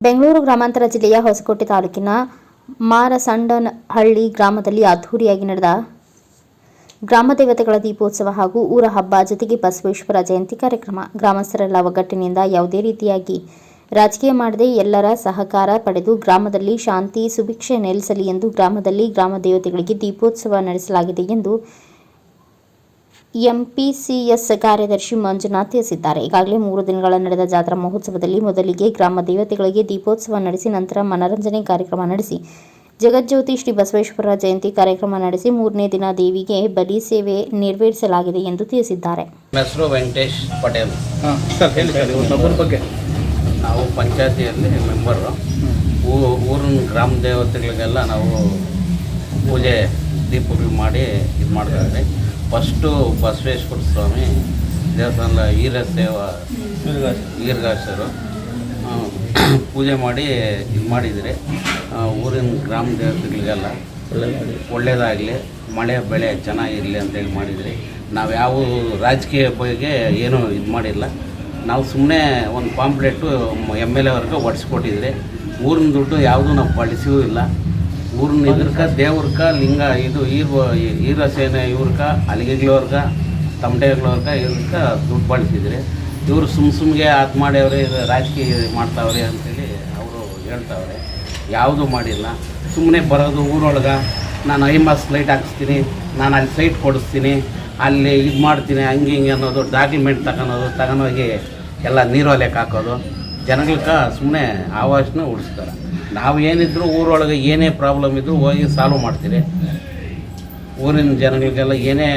ಬೆಂಗಳೂರು ಗ್ರಾಮಾಂತರ ಜಿಲ್ಲೆಯ ಹೊಸಕೋಟೆ ತಾಲೂಕಿನ ಮಾರಸಂಡನಹಳ್ಳಿ ಗ್ರಾಮದಲ್ಲಿ ಅದ್ಧೂರಿಯಾಗಿ ನಡೆದ ಗ್ರಾಮ ದೇವತೆಗಳ ದೀಪೋತ್ಸವ ಹಾಗೂ ಊರ ಹಬ್ಬ ಜೊತೆಗೆ ಬಸವೇಶ್ವರ ಜಯಂತಿ ಕಾರ್ಯಕ್ರಮ. ಗ್ರಾಮಸ್ಥರೆಲ್ಲ ಒಗ್ಗಟ್ಟಿನಿಂದ ಯಾವುದೇ ರೀತಿಯಾಗಿ ರಾಜಕೀಯ ಮಾಡದೆ ಎಲ್ಲರ ಸಹಕಾರ ಪಡೆದು ಗ್ರಾಮದಲ್ಲಿ ಶಾಂತಿ, ಸುಭಿಕ್ಷೆ ನೆಲೆಸಲಿ ಎಂದು ಗ್ರಾಮದಲ್ಲಿ ಗ್ರಾಮ ದೇವತೆಗಳಿಗೆ ದೀಪೋತ್ಸವ ನಡೆಸಲಾಗಿದೆ ಎಂದು ಎಂಪಿಸಿಎಸ್ ಕಾರ್ಯದರ್ಶಿ ಮಂಜುನಾಥ್ ತಿಳಿಸಿದ್ದಾರೆ. ಈಗಾಗಲೇ ಮೂರು ದಿನಗಳ ನಡೆದ ಜಾತ್ರಾ ಮಹೋತ್ಸವದಲ್ಲಿ ಮೊದಲಿಗೆ ಗ್ರಾಮ ದೇವತೆಗಳಿಗೆ ದೀಪೋತ್ಸವ ನಡೆಸಿ ನಂತರ ಮನರಂಜನೆ ಕಾರ್ಯಕ್ರಮ ನಡೆಸಿ ಜಗಜ್ಯೋತಿ ಶ್ರೀ ಬಸವೇಶ್ವರ ಜಯಂತಿ ಕಾರ್ಯಕ್ರಮ ನಡೆಸಿ ಮೂರನೇ ದಿನ ದೇವಿಗೆ ಬಲಿ ಸೇವೆ ನೆರವೇರಿಸಲಾಗಿದೆ ಎಂದು ತಿಳಿಸಿದ್ದಾರೆ. ಹೆಸರು ವೆಂಕಟೇಶ್ ಪಟೇಲ್. ನಾವು ಪಂಚಾಯತಿಯಲ್ಲಿ ಮೆಂಬರು ಊರಿನ ಗ್ರಾಮ ದೇವತೆಗಳಿಗೆಲ್ಲ ನಾವು ಪೂಜೆ ದೀಪಗಳು ಮಾಡಿ ಇದು ಮಾಡ್ತಾ ಫಸ್ಟು ಬಸವೇಶ್ವರ ಸ್ವಾಮಿ ದೇವಸ್ಥಾನ ಈರ ಸೇವಾ ಈರ್ಗಾಶರು ಪೂಜೆ ಮಾಡಿ ಇದು ಮಾಡಿದರೆ ಊರಿನ ಗ್ರಾಮ ದೇವತೆಗಳಿಗೆಲ್ಲ ಒಳ್ಳೆಯದಾಗಲಿ ಮಳೆ, ಬೆಳೆ ಚೆನ್ನಾಗಿರಲಿ ಅಂತೇಳಿ ಮಾಡಿದ್ರಿ ನಾವು ಯಾವ ರಾಜಕೀಯ ಬಗ್ಗೆ ಏನೂ ಇದು ಮಾಡಿಲ್ಲ. ನಾವು ಸುಮ್ಮನೆ ಒಂದು ಪಾಂಪ್ಲೆಟು ಎಂ ಎಲ್ ಎವರೆಗೂ ಒಡಿಸ್ಕೊಟ್ಟಿದ್ರಿ ಊರಿನ ದುಡ್ಡು ಯಾವುದೂ ನಾವು ಬಳಸಿಯೂ ಇಲ್ಲ. ಊರಿನ ಇದ್ರಕ ದೇವ್ರಕ, ಲಿಂಗ, ಇದು ಈರ್ ಈರ ಸೇನೆ ಇವ್ರಕ ಅಲಿಗೆಗ್ಳವ್ರಗ ತಮಟೆಗ್ಳವ್ರಗ ಇವ್ರಕ ದುಡ್ಡು ಬಳಸಿದ್ರಿ. ಇವರು ಸುಮ್ ಸುಮ್ಗೆ ಆತ್ ಮಾಡ್ಯವ್ರೆ, ಇದು ರಾಜಕೀಯ ಮಾಡ್ತಾವ್ರೆ ಅಂತೇಳಿ ಅವರು ಹೇಳ್ತಾವ್ರೆ. ಯಾವುದೂ ಮಾಡಿಲ್ಲ. ಸುಮ್ಮನೆ ಬರೋದು ಊರೊಳಗೆ. ನಾನು ಐಮಾಸ್ ಲೈಟ್ ಹಾಕಿಸ್ತೀನಿ, ನಾನು ಅಲ್ಲಿ ಸೈಟ್ ಕೊಡಿಸ್ತೀನಿ, ಅಲ್ಲಿ ಇದು ಮಾಡ್ತೀನಿ, ಹಂಗೆ ಹಿಂಗೆ ಅನ್ನೋದು, ಡಾಕ್ಯುಮೆಂಟ್ ತಗೊಳೋದು ತಗೊಂಡೋಗಿ ಎಲ್ಲ ನೀರೊಲೆಗೆ ಹಾಕೋದು. ಜನಗಳ್ಗೆ ಸುಮ್ಮನೆ ಆವಾಸನ ಉಡಿಸ್ತಾರೆ. ನಾವು ಏನಿದ್ರು ಊರೊಳಗೆ ಏನೇ ಪ್ರಾಬ್ಲಮ್ ಇದ್ದರೂ ಹೋಗಿ ಸಾಲ್ವ್ ಮಾಡ್ತೀರಿ. ಊರಿನ ಜನಗಳಿಗೆಲ್ಲ ಏನೇ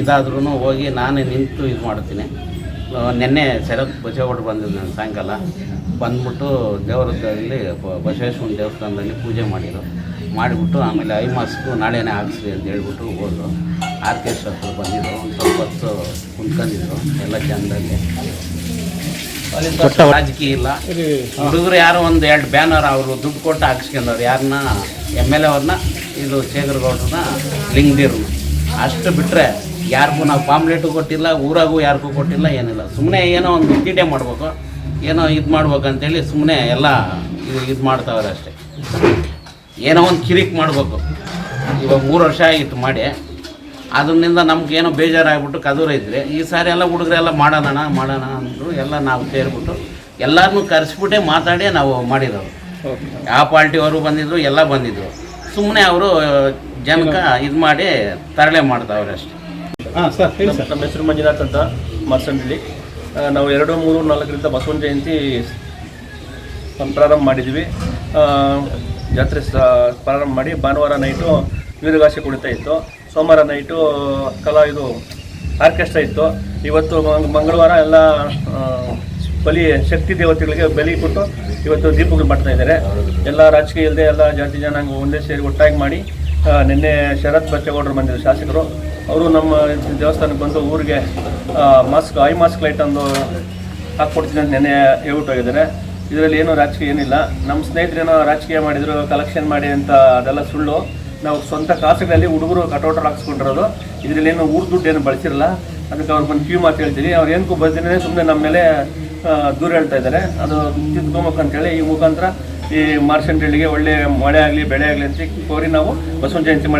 ಇದಾದ್ರೂ ಹೋಗಿ ನಾನೇ ನಿಂತು ಇದು ಮಾಡ್ತೀನಿ. ನಿನ್ನೆ ಶರತ್ ಬಸವೇಗೌಡರು ಬಂದಿದ್ದು ನಾನು ಸಾಯಂಕಾಲ. ಬಂದ್ಬಿಟ್ಟು ದೇವರದಲ್ಲಿ ಬಸವೇಶ್ವರ ದೇವಸ್ಥಾನದಲ್ಲಿ ಪೂಜೆ ಮಾಡಿದ್ರು. ಮಾಡಿಬಿಟ್ಟು ಆಮೇಲೆ ಐ ಮಾಸ್ಕು ನಾಳೆನೇ ಹಾಕ್ಸ್ರಿ ಅಂತ ಹೇಳ್ಬಿಟ್ಟು ಹೋದರು. ಆರ್ಕೆಸ್ಟ್ರಾ ಹತ್ರ ಬಂದಿದ್ರು, ಒಂದು ಸ್ವಲ್ಪ ಹೊತ್ತು ಕುಂತ್ಕೊಂಡಿದ್ರು, ಎಲ್ಲ ಜನದಲ್ಲಿ ರಾಜಕೀಯ ಇಲ್ಲ. ಹುಡುಗರು ಯಾರು ಒಂದು ಎರಡು ಬ್ಯಾನರ್ ಅವರು ದುಡ್ಡು ಕೊಟ್ಟು ಹಾಕ್ಸ್ಕೊಂಡವ್ರು ಯಾರನ್ನ ಎಂ ಎಲ್ ಎ ಅವ್ರನ್ನ, ಇದು ಶೇಖರಗೌಡ್ರನ್ನ ಲಿಂಗದಿರು ಅಷ್ಟು ಬಿಟ್ಟರೆ ಯಾರಿಗೂ ನಾವು ಪಾಂಪ್ಲೆಟು ಕೊಟ್ಟಿಲ್ಲ, ಊರಾಗೂ ಯಾರಿಗೂ ಕೊಟ್ಟಿಲ್ಲ, ಏನಿಲ್ಲ. ಸುಮ್ಮನೆ ಏನೋ ಒಂದು ತೀಟೆ ಮಾಡ್ಬೇಕು, ಏನೋ ಇದು ಮಾಡ್ಬೇಕಂತೇಳಿ ಸುಮ್ಮನೆ ಎಲ್ಲ ಇದು ಇದು ಮಾಡ್ತಾವ್ರೆ ಅಷ್ಟೇ. ಏನೋ ಒಂದು ಕಿರಿಕ್ ಮಾಡಬೇಕು. ಇವಾಗ ಮೂರು ವರ್ಷ ಆಗಿತ್ತು ಮಾಡಿ. ಅದರಿಂದ ನಮ್ಗೆ ಏನೋ ಬೇಜಾರಾಗ್ಬಿಟ್ಟು ಕದೂರ ಇದ್ರೆ. ಈ ಸಾರಿ ಎಲ್ಲ ಹುಡುಗರೆಲ್ಲ ಮಾಡೋಣ ಮಾಡೋಣ ಅಂದರು ಎಲ್ಲ ನಾವು ಸೇರಿಬಿಟ್ಟು ಎಲ್ಲರನ್ನೂ ಕರೆಸ್ಬಿಟ್ಟೆ ಮಾತಾಡಿ ನಾವು ಮಾಡಿರೋದು ಓಕೆ ಯಾವ ಪಾರ್ಟಿಯವರು ಬಂದಿದ್ರು ಎಲ್ಲ ಬಂದಿದ್ರು. ಸುಮ್ಮನೆ ಅವರು ಜನಕ್ಕೆ ಇದು ಮಾಡಿ ತರಳೆ ಮಾಡ್ತಾವ್ರೆ ಅಷ್ಟೇ. ಹಾಂ ಸರ್ ನಮ್ಮ ಹೆಸರು ಮಂಜುನಾಥ್ ಅಂತ ಮರ್ಸಂಡ್ಲಿ ನಾವು ಎರಡು ಮೂರು ನಾಲ್ಕರಿಂದ ಬಸವನ ಜಯಂತಿ ಸ- ಪ್ರಾರಂಭ ಮಾಡಿದ್ವಿ. ಆ, ಜಾತ್ರೆ ಸ ಪ್ರಾರಂಭ ಮಾಡಿ ಭಾನುವಾರ ನೈಟು ವೀರಗಾಸೆ ಕುಡಿತಾ ಇತ್ತು. ಸೋಮವಾರ ನೈಟು ಕಲಾ ಇದು ಆರ್ಕೆಸ್ಟ್ರಾ ಇತ್ತು. ಇವತ್ತು ಮಂಗಳವಾರ ಎಲ್ಲ ಬಲಿ ಶಕ್ತಿ ದೇವತೆಗಳಿಗೆ ಬಲಿ ಕೊಟ್ಟು ಇವತ್ತು ದೀಪಗಳು ಮಾಡ್ತಾ ಇದ್ದಾರೆ. ಎಲ್ಲ ರಾಜಕೀಯ ಇಲ್ಲದೆ ಎಲ್ಲ ಜಾತಿ ಜನಾಂಗ ಒಂದೇ ಸೇರಿ ಒಟ್ಟಾಗಿ ಮಾಡಿ ನಿನ್ನೆ ಶರತ್ ಬಚ್ಚೇಗೌಡರು ಬಂದಿದ್ದರು ಶಾಸಕರು. ಅವರು ನಮ್ಮ ದೇವಸ್ಥಾನಕ್ಕೆ ಬಂದು ಊರಿಗೆ ಮಾಸ್ಕ್, ಐ ಮಾಸ್ಕ್ ಲೈಟ್ ಒಂದು ಹಾಕ್ಕೊಡ್ತೀನಿ ಅಂತ ನೆನ್ನೆ ಹೇಳ್ಬಿಟ್ಟು ಹೋಗಿದ್ದಾರೆ. ಇದರಲ್ಲಿ ಏನೂ ರಾಜಕೀಯ ಏನಿಲ್ಲ. ನಮ್ಮ ಸ್ನೇಹಿತರೇನೋ ರಾಜಕೀಯ ಮಾಡಿದರು, ಕಲೆಕ್ಷನ್ ಮಾಡಿ ಅಂತ ಅದೆಲ್ಲ ಸುಳ್ಳು. ನಾವು ಸ್ವಂತ ಕಾಸುಗಳಲ್ಲಿ ಹುಡುಗರು ಕಟೌಟರ್ ಹಾಕ್ಸ್ಕೊಂಡಿರೋದು. ಇದರಲ್ಲಿ ಏನು ಊರು ದುಡ್ಡು ಏನು ಬಳಸಿರಲ್ಲ. ಅದಕ್ಕೆ ಅವ್ರು ಬಂದು ಕ್ಯೂ ಮಾತು ಹೇಳ್ತೀವಿ ಅವ್ರು ಏನಕ್ಕೂ ಬರ್ತೀನಿ ಸುಮ್ಮನೆ ನಮ್ಮ ಮೇಲೆ ದೂರ ಹೇಳ್ತಾ ಇದ್ದಾರೆ. ಅದು ಇದ್ಕೋಬೇಕು ಅಂತ ಹೇಳಿ ಈ ಮುಖಾಂತರ ಈ ಮಾರ್ಷಂಟ್ ಹಳ್ಳಿಗೆ ಒಳ್ಳೆ ಮಳೆ ಆಗಲಿ, ಬೆಳೆ ಆಗಲಿ ಅಂತ ಕೋರಿ ನಾವು ಬಸವನ ಜಯಂತಿ ಮಾಡಿದ್ವಿ.